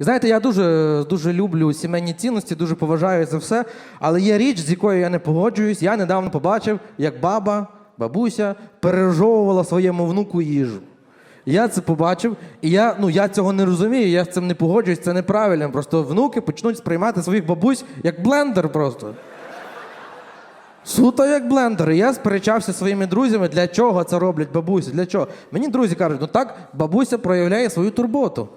І знаєте, я дуже, дуже люблю сімейні цінності, дуже поважаю це все. Але є річ, з якою я не погоджуюсь. Я недавно побачив, як баба, бабуся пережовувала своєму внуку їжу. Я це побачив, і я, ну, я цього не розумію, я з цим не погоджуюсь, це неправильно. Просто внуки почнуть сприймати своїх бабусь як блендер просто. Суто як блендер. І я сперечався зі своїми друзями, для чого це роблять бабусі, для чого. Мені друзі кажуть, ну так бабуся проявляє свою турботу.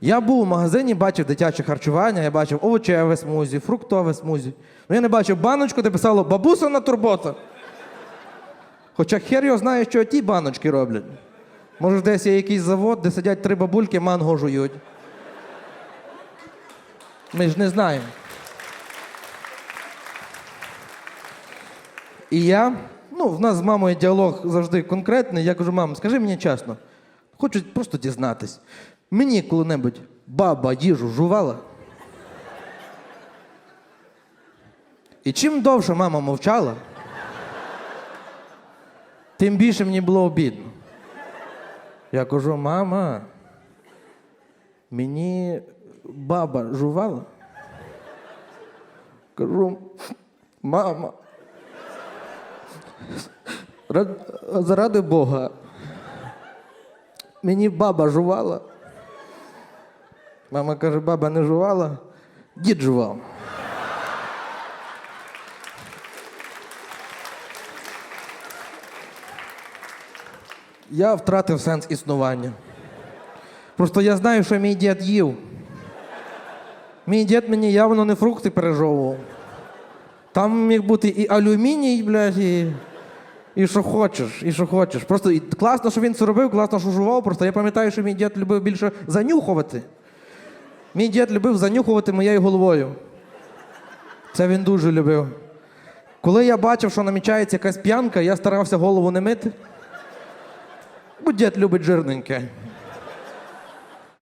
Я був у магазині, бачив дитяче харчування, я бачив овочеве смузі, фруктове смузі. Ну я не бачив баночку, де писало бабуся на турбота. Хоча хер його знає, що ті баночки роблять. Може, десь є якийсь завод, де сидять три бабульки, манго жують. Ми ж не знаємо. І я, ну, в нас з мамою діалог завжди конкретний. Я кажу, мам, скажи мені чесно, хочу просто дізнатись. Мені коли-небудь баба їжу жувала. І чим довше мама мовчала, тим більше мені було обідно. Я кажу, мама, мені баба жувала. Кажу, мама. Заради Бога. Мені баба жувала. Мама каже, баба не жувала, дід жував. Я втратив сенс існування. Просто я знаю, що мій дід їв. Мій дід мені явно не фрукти пережовував. Там міг бути і алюміній, блядь, і, і що хочеш, і що хочеш. Просто і класно, що він це робив, класно, що жував. Просто я пам'ятаю, що мій дід любив більше занюхувати. Мій дід любив занюхувати моєю головою. Це він дуже любив. Коли я бачив, що намічається якась п'янка, я старався голову не мити. Бо дід любить жирненьке.